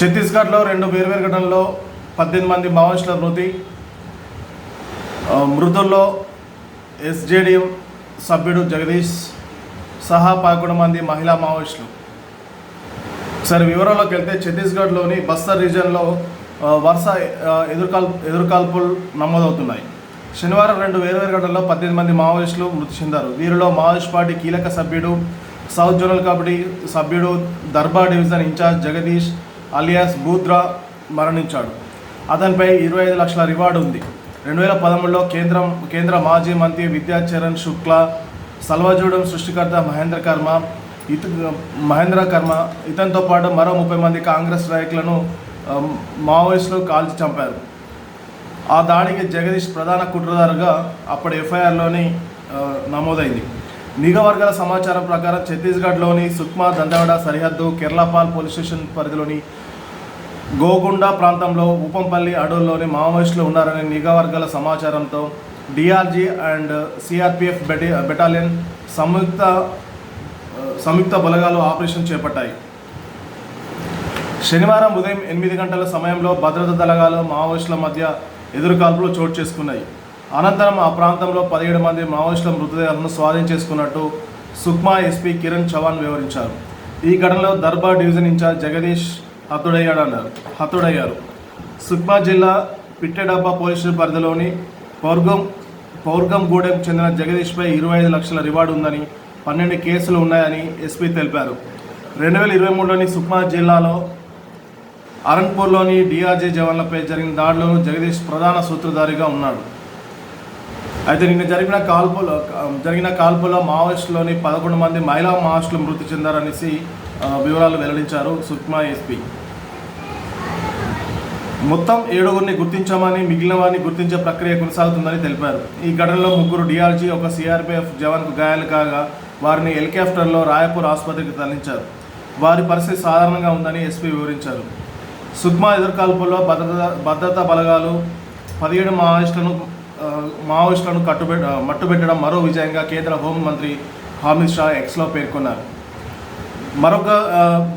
ఛత్తీస్గఢ్లో రెండు వేర్వేరు ఘటనల్లో పద్దెనిమిది మంది మావోయిస్టుల మృతి మృతుల్లో ఎస్జేడిఎం సభ్యుడు జగదీష్ సహా పదకొండు మంది మహిళా మావోయిస్టులు. సరే వివరాల్లోకి వెళ్తే ఛత్తీస్గఢ్లోని బస్తర్ రీజియన్లో వరుస ఎదుర్కాల్ ఎదుర్కాల్పులు నమోదవుతున్నాయి. శనివారం రెండు వేర్వేరు ఘటనల్లో పద్దెనిమిది మంది మావోయిస్టులు మృతి చెందారు. వీరిలో మావోయిస్ట్ పార్టీ కీలక సభ్యుడు సౌత్ జోనల్ కమిటీ సభ్యుడు Darbha division in-charge Jagadish alias బూద్రా మరణించాడు. అతనిపై ఇరవై ఐదు లక్షల రివార్డు ఉంది. రెండు వేల పదమూడులో కేంద్రం కేంద్ర మాజీ మంత్రి విద్యాచరణ్ శుక్లా సల్వాజూడం సృష్టికర్త మహేంద్ర కర్మ ఇత మహేంద్ర కర్మ ఇతనితో పాటు మరో ముప్పై మంది కాంగ్రెస్ నాయకులను మావోయిస్టులు కాల్చి చంపారు. ఆ దాడికి జగదీష్ ప్రధాన కుట్రదారుగా అప్పటి ఎఫ్ఐఆర్లోని నమోదైంది. నిఘా వర్గాల సమాచారం ప్రకారం ఛత్తీస్గఢ్లోని సుక్మా దందవడ సరిహద్దు కేరళపాల్ పోలీస్ స్టేషన్ పరిధిలోని గోగుండ ప్రాంతంలో ఉపంపల్లి అడవుల్లోని మావోయిస్టులు ఉన్నారనే నిఘా వర్గాల సమాచారంతో డిఆర్జీ అండ్ సిఆర్పిఎఫ్ బెటి బెటాలియన్ సంయుక్త సంయుక్త బలగాలు ఆపరేషన్ చేపట్టాయి. శనివారం ఉదయం ఎనిమిది గంటల సమయంలో భద్రతా దళగాలు మావోయిస్టుల మధ్య ఎదురుకాల్పులు చోటు చేసుకున్నాయి. అనంతరం ఆ ప్రాంతంలో పదిహేడు మంది మావోయిస్టుల మృతదేహాలను స్వాధీనం చేసుకున్నట్టు సుక్మా ఎస్పీ కిరణ్ చవాన్ వివరించారు. ఈ ఘటనలో దర్బార్ డివిజన్ ఇన్ఛార్జ్ జగదీష్ హతుడయ్యాడు అన్నారు హతుడయ్యారు. సుక్మా జిల్లా పిట్టెడబ్బా పోలీస్ స్టేషన్ పరిధిలోని పౌర్గం పౌర్గంగూడెం చెందిన జగదీష్పై ఇరవై ఐదు లక్షల రివార్డు ఉందని పన్నెండు కేసులు ఉన్నాయని ఎస్పీ తెలిపారు. రెండు వేల ఇరవై మూడులోని సుక్మా జిల్లాలో అరణ్పూర్లోని డిఆర్జే జవాన్లపై జరిగిన దాడిలో జగదీష్ ప్రధాన సూత్రధారిగా ఉన్నాడు. అయితే నిన్న జరిగిన కాల్పులో జరిగిన కాల్పులో మావోయిస్టులోని పదకొండు మంది మహిళా మావోయిస్టులు మృతి చెందారనేసి వివరాలు వెల్లడించారు సుక్మా ఎస్పీ. మొత్తం ఏడుగురిని గుర్తించామని మిగిలిన వారిని గుర్తించే ప్రక్రియ కొనసాగుతుందని తెలిపారు. ఈ ఘటనలో ముగ్గురు డిఆర్జీ ఒక సిఆర్పిఎఫ్ జవాన్కు గాయాలు కాగా వారిని హెలికాప్టర్లో రాయపూర్ ఆసుపత్రికి తరలించారు. వారి పరిస్థితి సాధారణంగా ఉందని ఎస్పీ వివరించారు. సుక్మా ఎదుర్కాల్పుల్లో భద్రత భద్రతా బలగాలు పదిహేడు మావోయిస్టులను మావోయిస్టులను కట్టుబె మట్టుబెట్టడం మరో విజయంగా కేంద్ర హోంమంత్రి అమిత్ షా ఎక్స్లో పేర్కొన్నారు. మరొక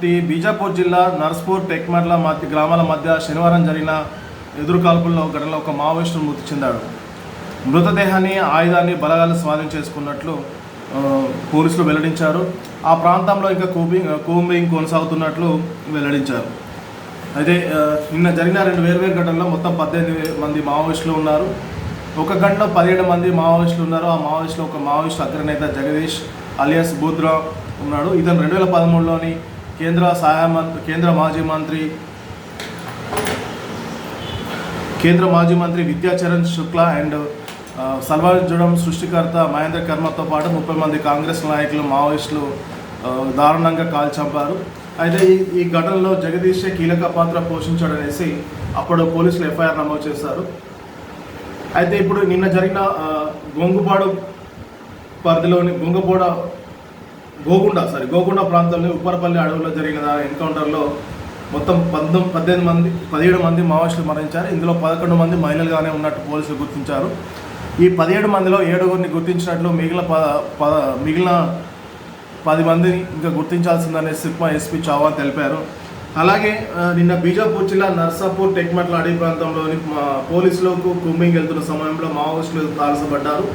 ది బీజాపూర్ జిల్లా నర్స్పూర్ టెక్మర్ల మధ్య గ్రామాల మధ్య శనివారం జరిగిన ఎదురుకాల్పుల్లో ఘటనలో ఒక మావోయిస్టు మృతి చెందాడు. మృతదేహాన్ని ఆయుధాన్ని బలగాలు స్వాధీనం చేసుకున్నట్లు పోలీసులు వెల్లడించారు. ఆ ప్రాంతంలో ఇంకా కూంబింగ్ కూంబింగ్ కొనసాగుతున్నట్లు వెల్లడించారు. అయితే నిన్న జరిగిన రెండు వేర్వేరు ఘటనలో మొత్తం పద్దెనిమిది మంది మావోయిస్టులు ఉన్నారు. ఒక గంటలో పదిహేడు మంది మావోయిస్టులు ఉన్నారు. ఆ మావోయిస్టులో ఒక మావోయిస్ట్ అగ్రనేత జగదీష్ అలియాస్ బూద్రా ఉన్నాడు. ఇతను రెండు వేల పదమూడులోని కేంద్ర సహాయ మంత్రి కేంద్ర మాజీ మంత్రి కేంద్ర మాజీ మంత్రి విద్యాచరణ్ శుక్లా అండ్ సల్వార్ సల్వాజుడం సృష్టికర్త మహేంద్ర కర్మతో పాటు ముప్పై మంది కాంగ్రెస్ నాయకులు మావోయిస్టులు దారుణంగా కాల్చంపారు అయితే ఈ ఈ ఘటనలో జగదీషే కీలక పాత్ర పోషించాడనేసి అప్పుడు పోలీసులు ఎఫ్ఐఆర్ నమోదు చేశారు. అయితే ఇప్పుడు నిన్న జరిగిన గొంగుపాడు పరిధిలోని గొంగపోడ గోగుండ సారీ గోగుండ ప్రాంతంలో ఉప్పరపల్లి అడవుల్లో జరిగిన ఎన్కౌంటర్లో మొత్తం పంతొమ్మిది పద్దెనిమిది మంది పదిహేడు మంది మావోయిస్టులు మరణించారు. ఇందులో పదకొండు మంది మహిళలుగానే ఉన్నట్టు పోలీసులు గుర్తించారు. ఈ పదిహేడు మందిలో ఏడుగురిని గుర్తించినట్లు మిగిలిన ప మిగిలిన పది మందిని ఇంకా గుర్తించాల్సిందనే సిప్మా ఎస్పీ చౌహాన్ తెలిపారు. అలాగే నిన్న బీజాపూర్ జిల్లా నర్సాపూర్ టెక్మట్ల అడవి ప్రాంతంలోని పోలీసులకు కుమ్మింగ్ వెళ్తున్న సమయంలో మావోయిస్టులు తారసపడ్డారు.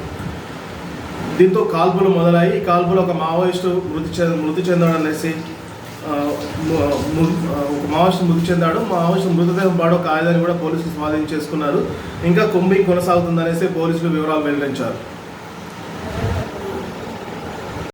దీంతో కాల్పులు మొదలయ్యి ఈ కాల్పులు ఒక మావోయిస్టు మృతి చెంద మృతి చెందాడు అనేసి ఒక మావోయిస్టు మృతి చెందాడు. మావోయిస్టు మృతదేహం పాడో ఒక కూడా పోలీసులు స్వాధీనం చేసుకున్నారు. ఇంకా కుంభింగ్ కొనసాగుతుందనేసి పోలీసులు వివరాలు వెల్లడించారు.